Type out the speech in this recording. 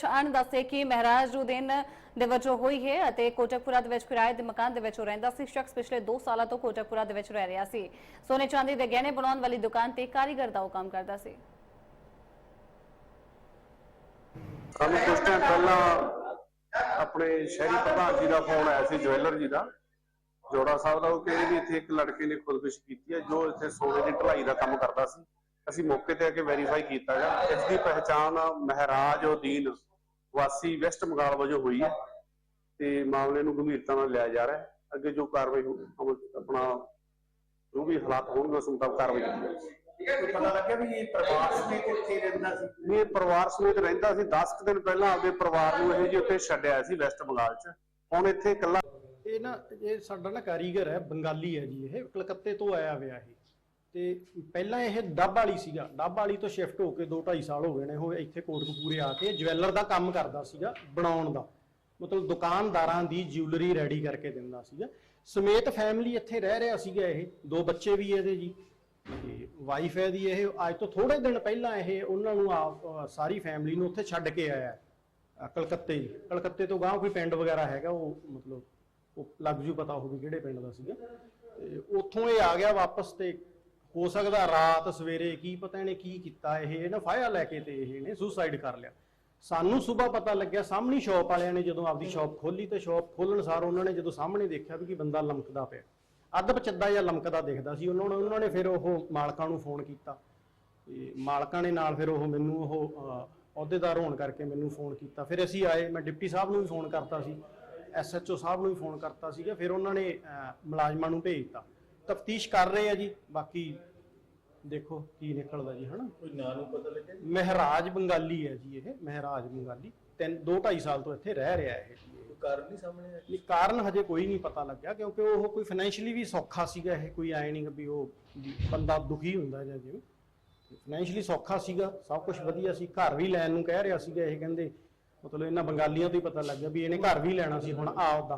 ਪਛਾਣ ਦੱਸੇ ਕਿ ਮਹਾਰਾਜ ਦੇ ਵਜੋਂ ਹੋਈ ਹੈ ਅਤੇ ਕੋਟਕਪੁਰਾ ਦੇ ਵਿੱਚ ਕਿਰਾਏ ਦੇ ਮਕਾਨ ਦੇ ਵਿੱਚ ਉਹ ਰਹਿੰਦਾ ਸੀ। ਸ਼ਖਸ ਪਿਛਲੇ 2 ਸਾਲਾਂ ਤੋਂ ਕੋਟਕਪੁਰਾ ਦੇ ਵਿੱਚ ਰਹਿ ਰਿਹਾ ਸੀ। ਸੋਨੇ ਚਾਂਦੀ ਦੇ ਗਹਿਣੇ ਬਣਾਉਣ ਵਾਲੀ ਦੁਕਾਨ ਤੇ ਕਾਰੀਗਰ ਦਾ ਉਹ ਕੰਮ ਕਰਦਾ ਸੀ। ਸਾਨੂੰ ਕੁਝ ਟਾਈਮ ਪਹਿਲਾਂ ਆਪਣੇ ਸ਼ਹਿਰੀ ਪ੍ਰਧਾਨ ਜੀ ਦਾ ਫੋਨ ਆਇਆ ਸੀ, ਜਵੈਲਰ ਜੀ ਦਾ। ਜੋੜਾ ਸਾਹਿਬ ਦਾ, ਉਹ ਕਹਿੰਦੇ ਵੀ ਇੱਥੇ ਇੱਕ ਲੜਕੇ ਨੇ ਖੁਦਕੁਸ਼ੀ ਕੀਤੀ ਹੈ, ਜੋ ਇੱਥੇ ਸੋਨੇ ਦੀ ਢਲਾਈ ਦਾ ਕੰਮ ਕਰਦਾ ਸੀ। ਅਸੀਂ ਮੌਕੇ ਤੇ ਆ ਕੇ ਵੈਰੀਫਾਈ ਕੀਤਾ ਗਿਆ ਇਸ ਦੀ ਪਹਿਚਾਣ ਮਹਾਰਾਜ ਉਦੀਨ ਵਾਸੀ ਵੈਸਟ ਬੰਗਾਲ ਵਜੋਂ ਹੋਈ ਹੈ ਤੇ ਮਾਮਲੇ ਨੂੰ ਗੰਭੀਰਤਾ ਨਾਲ ਲਿਆ ਜਾ ਰਿਹਾ ਹੈ। ਅੱਗੇ ਜੋ ਕਾਰਵਾਈ ਹੋ ਆਪਣਾ ਜੋ ਵੀ ਹਾਲਾਤ ਹੋਣਗੇ ਉਸ ਮੁਤਾਬਕ ਕਾਰਵਾਈ ਕੀਤੀ ਜਾਵੇਗੀ ਕੋਈ ਪਤਾ ਲੱਗਿਆ ਵੀ ਇਹ ਪਰਿਵਾਰ ਸਮੇਤ ਇੱਥੇ ਰਹਿੰਦਾ ਸੀ? ਇਹ ਪਰਿਵਾਰ ਸਮੇਤ ਰਹਿੰਦਾ ਸੀ। 10 ਕੁ ਦਿਨ ਪਹਿਲਾਂ ਆਪਦੇ ਪਰਿਵਾਰ ਨੂੰ ਇਹ ਜੀ ਉੱਥੇ ਛੱਡਿਆ ਸੀ ਵੈਸਟ ਬੰਗਾਲ 'ਚ। ਹੁਣ ਇੱਥੇ ਇਕੱਲਾ ਇਹ ਨਾ ਇਹ ਸਾਡਾ ਨਾ ਕਾਰੀਗਰ ਹੈ ਬੰਗਾਲੀ ਹੈ ਜੀ ਇਹ। ਕਲਕੱਤੇ ਤੋਂ ਆਇਆ ਹੋਇਆ ਇਹ। ਤੇ ਪਹਿਲਾਂ ਇਹ ਡੱਬ ਵਾਲੀ ਸੀਗਾ। ਡੱਬ ਵਾਲੀ ਤੋਂ ਸ਼ਿਫਟ ਹੋ ਕੇ 2 2.5 ਸਾਲ ਹੋ ਗਏ ਨੇ, ਉਹ ਇੱਥੇ ਕੋਟਕਪੂਰੇ ਆ ਕੇ ਜਵੈਲਰ ਦਾ ਕੰਮ ਕਰਦਾ ਸੀਗਾ, ਬਣਾਉਣ ਦਾ। ਮਤਲਬ ਦੁਕਾਨਦਾਰਾਂ ਦੀ ਜਿਊਲਰੀ ਰੈਡੀ ਕਰਕੇ ਦਿੰਦਾ ਸੀਗਾ। ਸਮੇਤ ਫੈਮਿਲੀ ਇੱਥੇ ਰਹਿ ਰਿਹਾ ਸੀਗਾ ਇਹ। ਦੋ ਬੱਚੇ ਵੀ ਇਹਦੇ ਜੀ। ਤੇ ਵਾਈਫ ਹੈ ਦੀ ਇਹ। ਅੱਜ ਤੋਂ ਥੋੜੇ ਦਿਨ ਪਹਿਲਾਂ ਇਹ ਉਹਨਾਂ ਨੂੰ ਆਪ ਸਾਰੀ ਫੈਮਿਲੀ ਨੂੰ ਉੱਥੇ ਛੱਡ ਕੇ ਆਇਆ। ਕਲਕੱਤੇ ਜੀ। ਕਲਕੱਤੇ ਤੋਂ ਗਾਂਹ ਕੋਈ ਪਿੰਡ ਵਗੈਰਾ ਹੈਗਾ, ਉਹ ਮਤਲਬ, ਉਹ ਲੱਗ ਜੂ ਪਤਾ ਹੋਵੇ ਕਿਹੜੇ ਪਿੰਡ ਦਾ ਸੀਗਾ। ਤੇ ਉੱਥੋਂ ਇਹ ਆ ਗਿਆ ਵਾਪਸ ਤੇ ਹੋ ਸਕਦਾ ਰਾਤ ਸਵੇਰੇ ਕੀ ਪਤਾ ਇਹਨੇ ਕੀ ਕੀਤਾ ਇਹ ਨਾ ਫਾਇਆ ਲੈ ਕੇ ਤੇ ਇਹ ਨੇ ਸੁਸਾਈਡ ਕਰ ਲਿਆ। ਸਾਨੂੰ ਸਵੇਰ ਪਤਾ ਲੱਗਿਆ, ਸਾਹਮਣੀ ਸ਼ਾਪ ਵਾਲਿਆਂ ਨੇ ਜਦੋਂ ਆਪਦੀ ਸ਼ਾਪ ਖੋਲੀ ਤੇ ਸ਼ਾਪ ਖੋਲਣ ਸਾਰ ਉਹਨਾਂ ਨੇ ਜਦੋਂ ਸਾਹਮਣੇ ਦੇਖਿਆ ਵੀ ਕਿ ਬੰਦਾ ਲਮਕਦਾ ਪਿਆ। ਅੱਧ ਪਚੱਦਾ ਜਾਂ ਲਮਕਦਾ ਦਿਖਦਾ ਸੀ, ਉਹਨਾਂ ਨੂੰ ਉਹਨਾਂ ਨੇ ਫਿਰ ਉਹ ਮਾਲਕਾਂ ਨੂੰ ਫੋਨ ਕੀਤਾ। ਤੇ ਮਾਲਕਾਂ ਨੇ ਨਾਲ ਫਿਰ ਉਹ ਮੈਨੂੰ ਉਹ ਅਹੁਦੇਦਾਰ ਹੋਣ ਕਰਕੇ ਮੈਨੂੰ ਫੋਨ ਕੀਤਾ। ਫਿਰ ਅਸੀਂ ਆਏ, ਮੈਂ ਡਿਪਟੀ ਸਾਹਿਬ ਨੂੰ ਵੀ ਫੋਨ ਕਰਤਾ ਸੀ ਐਸਐਚਓ ਸਾਹਿਬ ਨੂੰ ਵੀ ਫੋਨ ਕਰਤਾ ਸੀਗਾ। ਫਿਰ ਉਹਨਾਂ ਨੇ ਮੁਲਾਜ਼ਮਾਂ ਨੂੰ ਭੇਜਤਾ ਤਫਤੀਸ਼ ਕਰ ਰਹੇ ਆ ਜੀ। ਬਾਕੀ ਦੇਖੋ ਕੀ ਨਿਕਲਦਾ ਜੀ ਹਨਾ? ਕੋਈ ਨਾਂ ਨੂੰ ਪਤਾ ਲੱਗਿਆ ਮਹਿਰਾਜ ਬੰਗਾਲੀ ਹੈ ਜੀ ਇਹ ਮਹਿਰਾਜ ਬੰਗਾਲੀ। ਤਿੰਨ ਦੋ ਢਾਈ ਸਾਲ ਤੋਂ ਇੱਥੇ ਰਹਿ ਰਿਹਾ ਇਹ। ਇਹ। ਕੋਈ ਕਾਰਨ ਨਹੀਂ ਸਾਹਮਣੇ ਆਇਆ? ਨਹੀਂ ਕਾਰਨ ਹਜੇ ਕੋਈ ਨਹੀਂ ਪਤਾ ਲੱਗਿਆ ਕਿਉਂਕਿ ਉਹ ਕੋਈ ਫਾਈਨੈਂਸ਼ੀਅਲੀ ਵੀ ਸੌਖਾ ਸੀਗਾ ਇਹ ਕੋਈ ਐ ਨਹੀਂ ਵੀ ਉਹ ਬੰਦਾ ਦੁਖੀ ਹੁੰਦਾ ਜਾਂ ਜਿਵੇਂ। ਫਾਈਨੈਂਸ਼ੀਅਲੀ ਸੌਖਾ ਸੀਗਾ ਸਭ ਕੁਝ ਵਧੀਆ ਸੀ ਘਰ ਵੀ ਲੈਣ ਨੂੰ ਕਹਿ ਰਿਹਾ ਸੀਗਾ ਇਹ ਕਹਿੰਦੇ ਮਤਲਬ ਇਹਨਾਂ ਬੰਗਾਲੀਆਂ ਤੋਂ ਹੀ ਪਤਾ ਲੱਗਿਆ ਵੀ ਇਹਨੇ ਘਰ ਵੀ ਲੈਣਾ ਸੀ ਹੁਣ ਆਪਦਾ